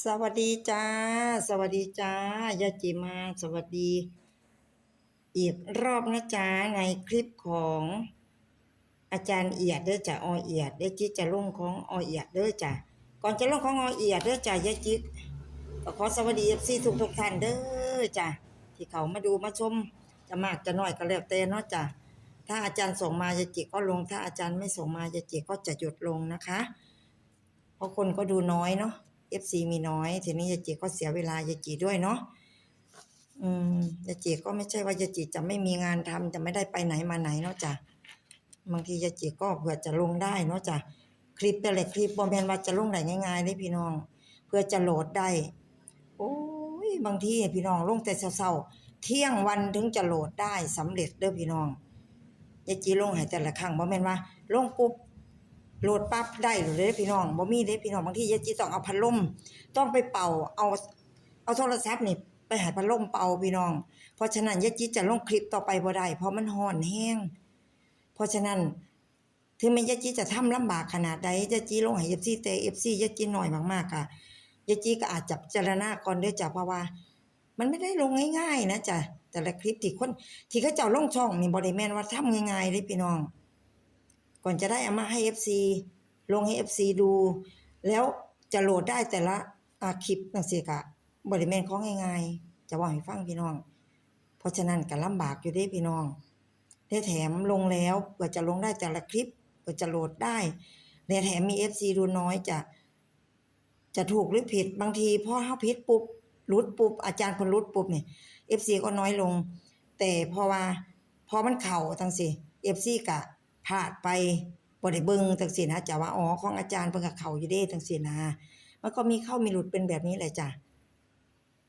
สวัสดีจ้า สวัสดีจ้ายาจิมา สวัสดี อีกรอบนะจ๊ะในคลิปของอาจารย์เอียดเด้อจ้ะอเอียดเด้อจิจะลงของอเอียดเด้อจ้ะก่อนจะลงของอเอียดเด้อจ้ะยาจิก็ขอสวัสดี FC ทุกทุกท่านเด้อจ้ะที่เขามาดูมาชมจะมากจะน้อยก็แล้วแต่เนาะจ้ะถ้าอาจารย์ส่งมายาจิก็ลง ถ้าอาจารย์ไม่ส่งมายาจิก็จะหยุดลงนะคะ เพราะคนก็ดูน้อยเนาะ FC มีน้อย ทีนี้ยายจีก็เสียเวลายายจีด้วยเนาะอืมยายจีก็ไม่ใช่ว่ายายจีจะไม่มีงานทำจะไม่ได้ไปไหนมาไหนเนาะจ้ะบางทียายจีก็เผื่อจะลงได้เนาะจ้ะคลิปแต่ละคลิปบ่แมนว่าจะลงได้ง่ายๆเด้พี่น้อง เพื่อจะโหลดได้ โอ้ยบางทีพี่น้องลงแต่เช้าๆเที่ยงวันถึงจะโหลดได้สำเร็จเด้อพี่น้องยายจีลงให้แต่ละครั้งบ่แมนว่าลงปุ๊บ โหลดปั๊บได้เลยเด้พี่น้องบ่มีเด้พี่น้องบางทียายจีต้องเอาพัดลมต้องไปเป่าเอาเอาโทรศัพท์นี่ไปหาพัดลมเป่าพี่น้อง เพราะฉะนั้นยายจีจะลงคลิปต่อไปบ่ได้เพราะมันร้อนแห้ง เพราะฉะนั้นถึงแม้ยายจีจะทำลำบากขนาดใดยายจีลงให้ FC แต่ FC ยายจีหน้อยมากๆอะยายจีก็อาจจะพิจารณาก่อนด้อจ้ะเพราะว่า มันไม่ได้ลงง่าย ๆ นะจ้ะแต่ละคลิปที่คนที่เขาเจ้าลงช่องนี่บ่ได้แม่นว่าทำง่ายๆเด้พี่น้อง ก่อนจะได้เอามาให้ FC ลงให้ FC ดู แล้วจะโหลดได้แต่ละอาคลิปจังซี่ก็บ่ได้แม่นของง่ายๆ จะว่าให้ฟังพี่น้อง เพราะฉะนั้นก็ลำบากอยู่เด้พี่น้อง ได้แถมลงแล้วเพื่อจะลงได้แต่ละคลิปเพื่อจะโหลดได้และแถมมี FC ดูน้อยจะจะถูกหรือผิดบางทีพอเฮาผิดปุ๊บหลุดปุ๊บอาจารย์เพิ่นหลุดปุ๊บเนี่ย FC ก็น้อยลง แต่เพราะว่าพอมันเข้าจังซี่ FC ก็ พลาดไปบ่ได้เบิ่งจังซี่นะจะว่าอ๋อของอาจารย์เพิ่นก็เข้าอยู่เด้จังซี่นะมันก็มีเข้ามีหลุดเป็นแบบนี้แหละจ้ะ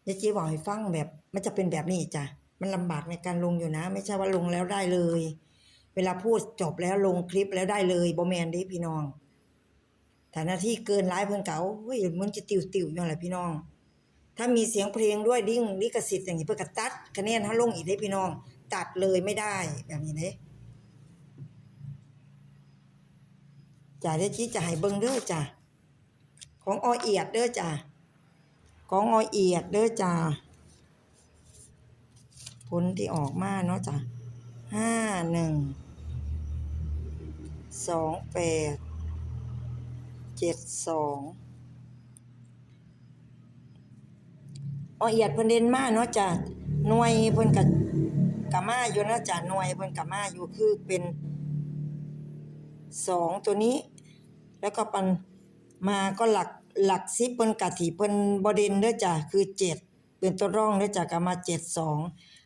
ยายจีบอกให้ฟังแบบ มันจะเป็นแบบนี้จ้ะมันลำบากในการลงอยู่นะ ไม่ใช่ว่าลงแล้วได้เลย เวลาพูดจบแล้วลงคลิปแล้วได้เลยบ่แมนเด้พี่น้องถ้าหน้าที่เกินหลายเพิ่นเก็เอาเฮ้ยมันจะติวๆอยู่นั่นแหละพี่น้อง ถ้ามีเสียงเพลงด้วยดิ้งลิขสิทธิ์อย่างนี้เพิ่นก็ตัดคะแนนเฮาลงอีกเด้พี่น้อง ตัดเลยไม่ได้แบบนี้เด้ จ้ะเดี๋ยวชี้จะให้เบิ่งเด้อจ้ะของออเอียดเด้อจ้ะของออเอียดเด้อจ้ะผลที่ออกมาเนาะจ้ะห้าหนึ่งสองแปดเจ็ดสองอเอียดเพิ่นเด่นมาเนาะจ้ะหน่วยเพิ่นกับกะมาอยู่เนาะจ้ะหน่วยเพิ่นกะมาอยู่คือเป็นสองตัวนี้ แล้วก็ปันมาก็หลักหลักสิเพิ่นกะที่เพิ่นบด่นเด้อจ้ะคือเจ็ดเป็นตัวร่องเด้อจ้ะก็มาเจ็ดสอง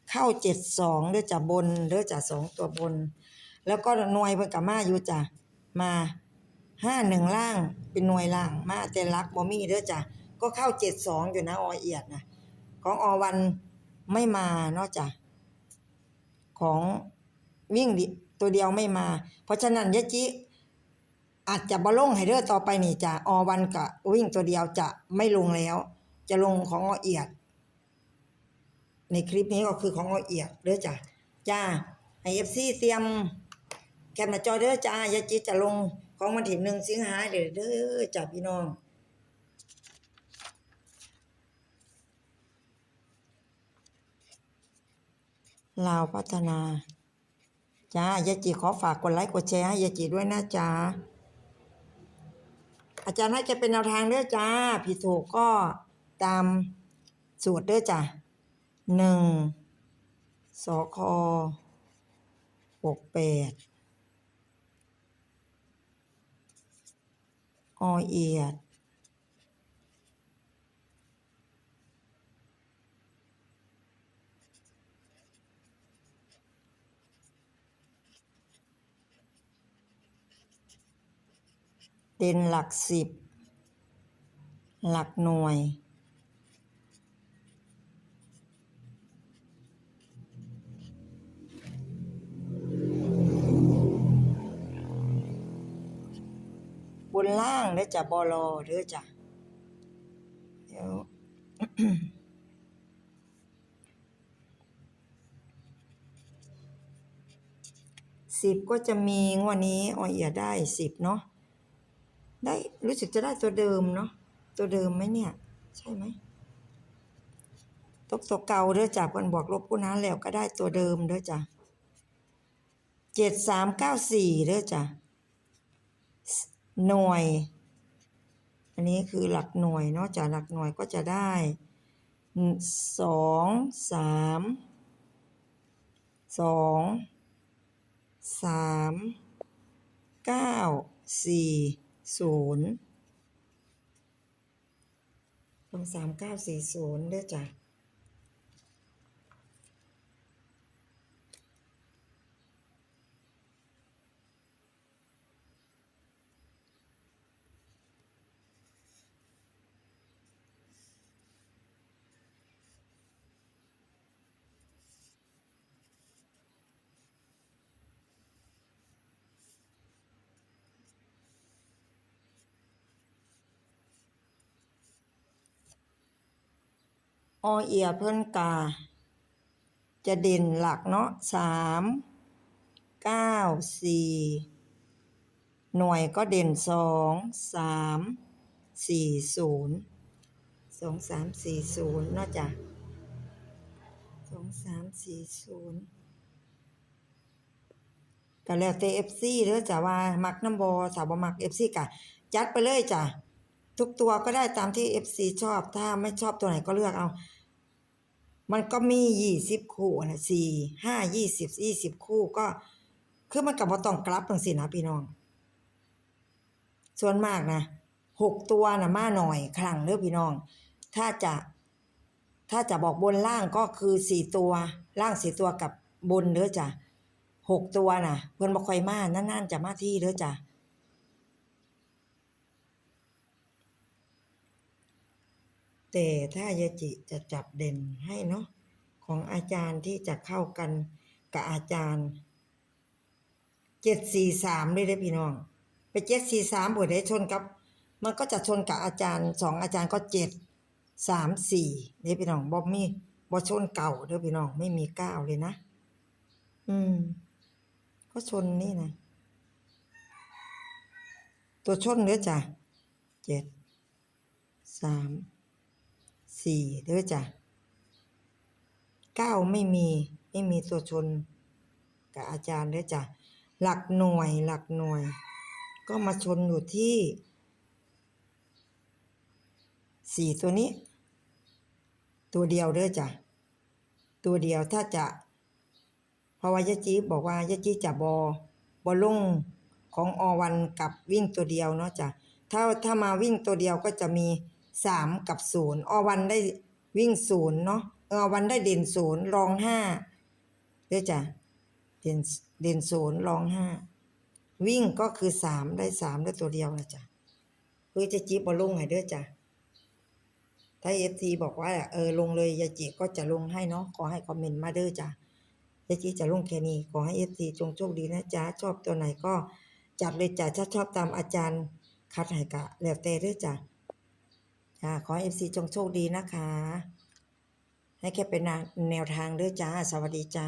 เข้าเจ็ดสองเด้อจ้ะบนเด้อจ้ะสองตัวบน แล้วก็หน่วยเพิ่นก็มาอยู่จ้ะมาห้าหนึ่งล่างเป็นหน่วยล่างมาแต่ลักบ่มีเด้อจ้ะก็เข้าเจ็ดสองอยู่นะอเอียดนะของอวันไม่มาเนาะจ้ะของวิ่งตัวเดียวไม่มา เพราะฉะนั้นยะจิ อาจจะบ่ลงให้เด้อต่อไปนี่จะอวันกะวิ่งตัวเดียวจะไม่ลงแล้ว จะลงของอเอียด ในคลิปนี้ก็คือของอเอียดเด้อจ้ะจ้าให้ FC เตรียมแคปหน้าจอเด้อจ้ายะจิจะลงของวันที่หนึ่งสิงหาเด้อเด้อจ้ะพี่น้องลาวพัฒนาจ้ายาจีขอฝากกดไลค์กดแชร์ให้ยาจีด้วยนะจ้า อาจารย์ให้แกเป็นแนวทางเด้อจ้า ผิดถูกก็ตามสูตรเด้อจ้าหนึ่งสคหกแปดอเอียด เด่นหลักสิบ หลักหน่วย บนล่างเด้อจ้ะบอลอเด้อจ้ะเดี๋ยวสิบก็จะมีงวดนี้ออยเอียได้สิบเนาะ ได้รู้สึกจะได้ตัวเดิมเนาะตัวเดิมไหมเนี่ย ใช่ไหมตกตัวเก่าเด้อจ้ะเพิ่นบอกลบผู้นั้นแล้วก็ได้ตัวเดิมเด้อจ้ะเจ็ดสามเก้าสี่เด้อจ้ะหน่วย อันนี้คือหลักหน่วยเนาะจ้ะหลักหน่วยก็จะได้สองสามสองสามเก้าสี่ ศูนย์สองสามเก้าสี่ศูนย์ด้อจ้ะ อเอียเพิ่นกา จะเด่นหลักเนาะสามเก้าสี่หน่วยก็เด่นสองสามสี่ศูนย์สองสามสี่ศูนย์เนาะจ้ะสองสามสี่ศูนย์ก็แล้วแต่เอฟซีเด้อจ้ะว่ามักน้ำบอถ้าบ่มักเอฟซีกะจัดไปเลยจ้ะทุกตัวก็ได้ตามที่ FC ชอบถ้าไม่ชอบตัวไหนก็เลือกเอา มันก็มียี่สิบคู่นะสี่ห้ายี่สิบยี่สิบคู่ก็ คือมันกับว่าต้องกลับจังสินะพี่น้อง ส่วนมากนะหกตัวนะมาหน่อยครั้งเด้อพี่น้อง ถ้าจะถ้าจะบอกบนล่างก็คือสี่ตัวล่างสี่ตัวกับบนเด้อจ้ะหกตัวน่ะเพิ่อนบ่ค่อยมานั่นๆจะมาที่เด้อจ้ะ แต่ถ้ายาจิจะจับเด่นให้เนาะของอาจารย์ที่จะเข้ากันกับอาจารย์เจ็ดสี่สามเลยเด้พี่น้อง ไปเจ็ดสี่สามบวได้ชนกับ มันก็จะชนกับอาจารย์สองอาจารย์ก็เจ็ดสามสี่เด้พี่น้องบอมีบอชนเก่าเด้อพี่น้องไม่มีเก้าเลยนะ อืม ก็ชนนี่นะตัวชนเด้อจ้ะเจ็ดสาม สี่เด้อจ้ะเก้าไม่มีไม่มีตัวชนกับอาจารย์เด้อจ้ะหลักหน่วยหลักหน่วย ก็มาชนอยู่ที่สี่ตัวนี้ ตัวเดียวเด้อจ้ะตัวเดียวถ้าจะเพราะว่ายะจีบอกว่ายะจีจะบอบอลงของอวันกับวิ่งตัวเดียวเนาะจ้ะถ้าถ้ามาวิ่งตัวเดียวก็จะมี สามกับศูนย์อวันได้วิ่งศูนย์เนาะอวันได้เด่นศูนย์รองห้าเด้อจ้ะเด่นเด่นศูนย์รองห้าวิ่งก็คือสามได้สามได้ตัวเดียวนะจ้ะเพื่อจะจีบบอลงให้เด้อจ้ะถ้าเอฟทีบอกว่าเออลงเลยยาจิก็จะลงให้เนาะขอให้คอมเมนต์มาเด้อจ้ะยาจีจะลงแค่นี้ขอให้เอฟซีจงโชคดีนะจ๊ะชอบตัวไหนก็จัดเลยจ้ะถ้าชอบตามอาจารย์คัดให้กะแล้วแต่เด้วยจ้ะ จ้าขอเอฟซีจงโชคดีนะคะ ให้แค่เป็นแนวทางด้วยจ้า สวัสดีจ้า